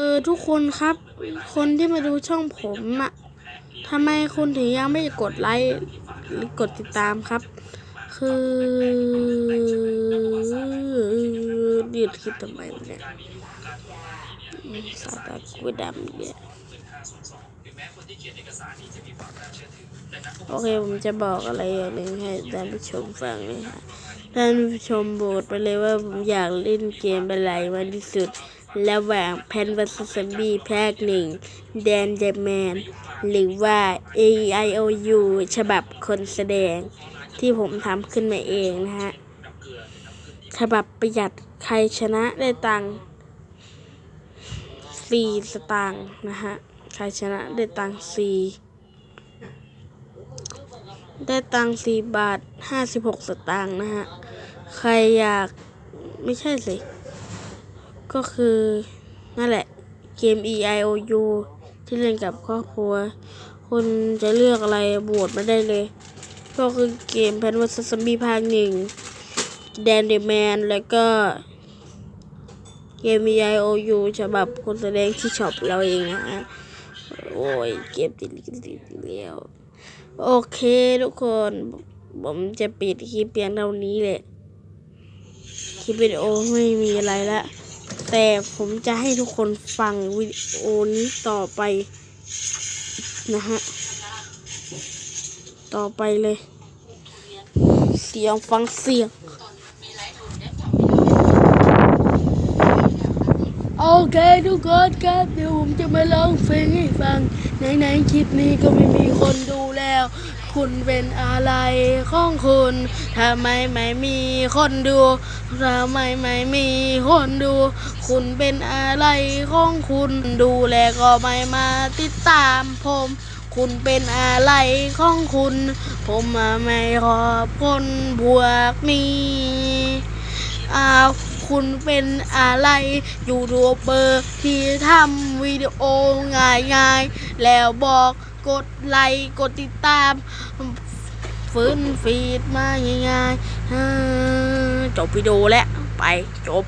เออทุกคนครับ คนที่มาดูช่องผมอะทำไมคุณถึงยังไม่กดไลค์หรือกดติดตามครับ คือยืดคลิปทำไมเนี่ยสาตากูดำเนี่ยโอเคผมจะบอกอะไรอย่างหนึ่งให้ท่านผู้ชมฟังเลยค่ะท่านผู้ชมโบทไปเลยว่าผมอยากเล่นเกมอะไรมากที่สุด ระหว่างแพนวัสซมบี้ภาคหนึ่งแดนเดแมน หรือว่า A I O U ฉบับคนแสดง ที่ผมทำขึ้นมาเองนะฮะ ฉบับประหยัดใครชนะได้ตังค์ฟรีสตางค์นะฮะ ใครชนะได้ตังค์ฟรีได้ตังค์สี่บาทห้าสิบหกสตางค์นะฮะ ใครอยากไม่ใช่สิ ก็คือนั่นแหละเกม E I O U ที่เล่นกับครอบครัว คุณจะเลือกอะไรโหวตมาได้เลย ก็คือเกมแพนวัสซัมบี้ภาคหนึ่งแดนเดแมน แล้วก็เกม E I O U ฉบับคนแสดงที่ช็อปเราเองนะฮะ โอ้ย เกมติดลิขสิทธิ์อีกแล้ว โอเคทุกคน ผมจะปิดคลิปเพียงเท่านี้แหละคลิปวิดีโอไม่มีอะไรละ แต่ผมจะให้ทุกคนฟังวิดีโอนี้ต่อไปนะฮะ ต่อไปเลย เสียงฟังเสียง โอเคทุกคนครับ เดี๋ยวผมจะมาร้องเพลงให้ฟังในๆคลิปนี้ก็ไม่มีคนดูแล้ว คุณเป็นอะไรของคุณทำไมไม่มีคนดูทำไมไม่มีคนดู คุณเป็นอะไรของคุณดูแลก็ไม่มาติดตามผม คุณเป็นอะไรของคุณ ผมมาไม่ขอบคนพวกนี้อ้าวคุณเป็นอะไรยูทูบเบอร์ที่ทำวิดีโอง่ายๆ แล้วบอก กดไลค์กดติดตาม ฟื้นฟีดมาง่ายๆจบวิดีโอแล้ว ไปจบ